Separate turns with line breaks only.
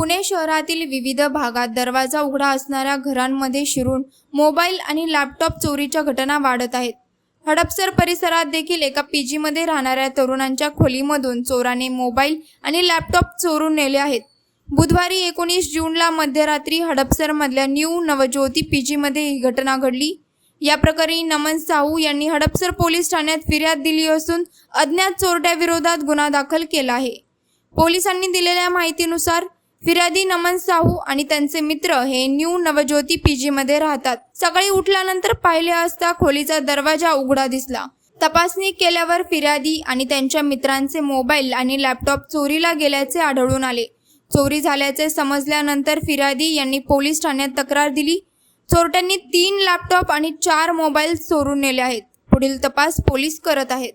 पुणे शहरातील विविध भागात दरवाजा उघडा असणाऱ्या घरांमध्ये शिरून मोबाईल आणि लॅपटॉप चोरीच्या घटना वाढत आहेत. हडपसर परिसरात देखील एका पीजीमध्ये राहणाऱ्या तरुणांच्या खोलीमधून चोराने मोबाईल आणि लॅपटॉप चोरून नेले आहेत. बुधवारी एकोणीस जूनला मध्यरात्री हडपसरमधल्या न्यू नवज्योती पीजीमध्ये ही घटना घडली. या प्रकरणी नमन साहू यांनी हडपसर पोलीस ठाण्यात फिर्याद दिली असून अज्ञात चोरट्याविरोधात गुन्हा दाखल केला आहे. पोलिसांनी दिलेल्या माहितीनुसार फिर्यादी नमन साहू आणि त्यांचे मित्र हे न्यू नवज्योती पीजीमध्ये राहतात. सकाळी उठल्यानंतर पाहिले असता खोलीचा दरवाजा उघडा दिसला. तपासणी केल्यावर फिर्यादी आणि त्यांच्या मित्रांचे मोबाईल आणि लॅपटॉप चोरीला गेल्याचे आढळून आले. चोरी झाल्याचे समजल्यानंतर फिर्यादी यांनी पोलीस ठाण्यात तक्रार दिली. चोरट्यांनी तीन लॅपटॉप आणि चार मोबाईल चोरून नेले आहेत. पुढील तपास पोलीस करत आहेत.